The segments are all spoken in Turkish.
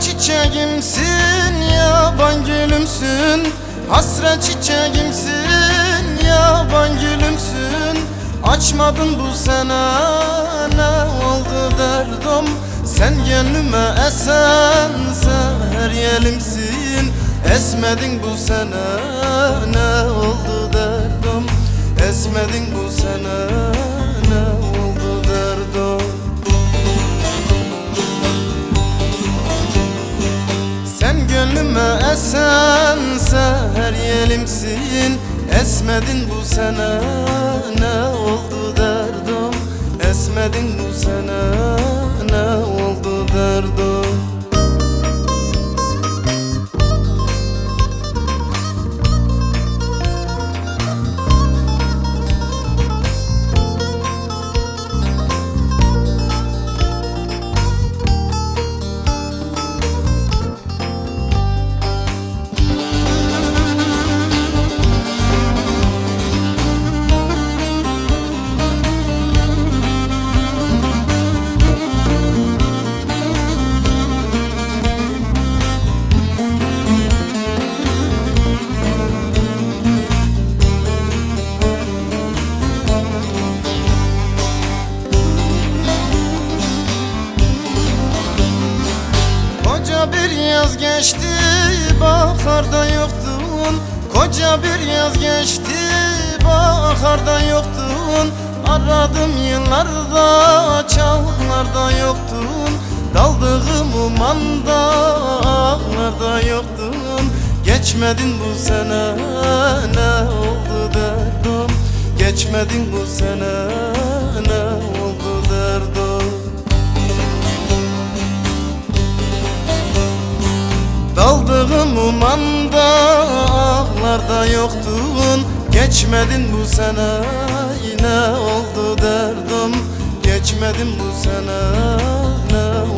çiçeğimsin yaban gülümsün. Hasret çiçeğimsin yaban gülümsün. Açmadın bu sene ne oldu derdim Sen gönlüme esense her yelimsin Esmedin bu sene ne oldu derdim Esmedin bu sene her yelimsin Esmedin bu sene. Ne oldu derdim Esmedin bu sene. Ne oldu yaz geçti baharda yoktun Koca bir yaz geçti baharda yoktun Aradım yıllarda çağlarda yoktun Daldığım umanda ağlarda yoktun Geçmedin bu sene ne oldu derdim? Geçmedin bu sene ne Umanda ağlarda yoktun. Geçmedin bu sene yine oldu derdim Geçmedin bu sene ne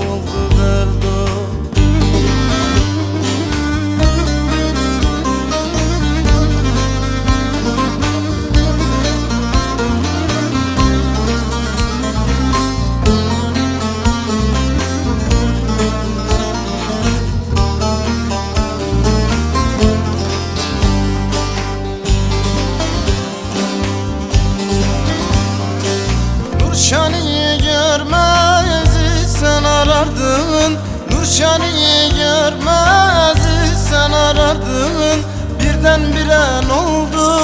Nurşani'yi görmez sen arardın. Birdenbire ne oldu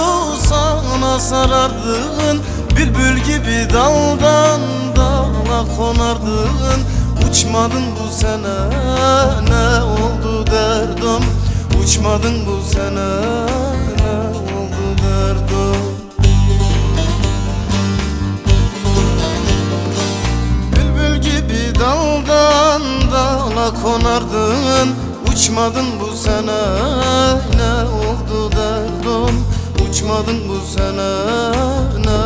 sana sarardın. Bülbül gibi daldan dala konardın. Uçmadın bu sene ne oldu derdim Uçmadın bu sene ne oldu derdim konardın Uçmadın bu sene. Ne oldu derdim Uçmadın bu sene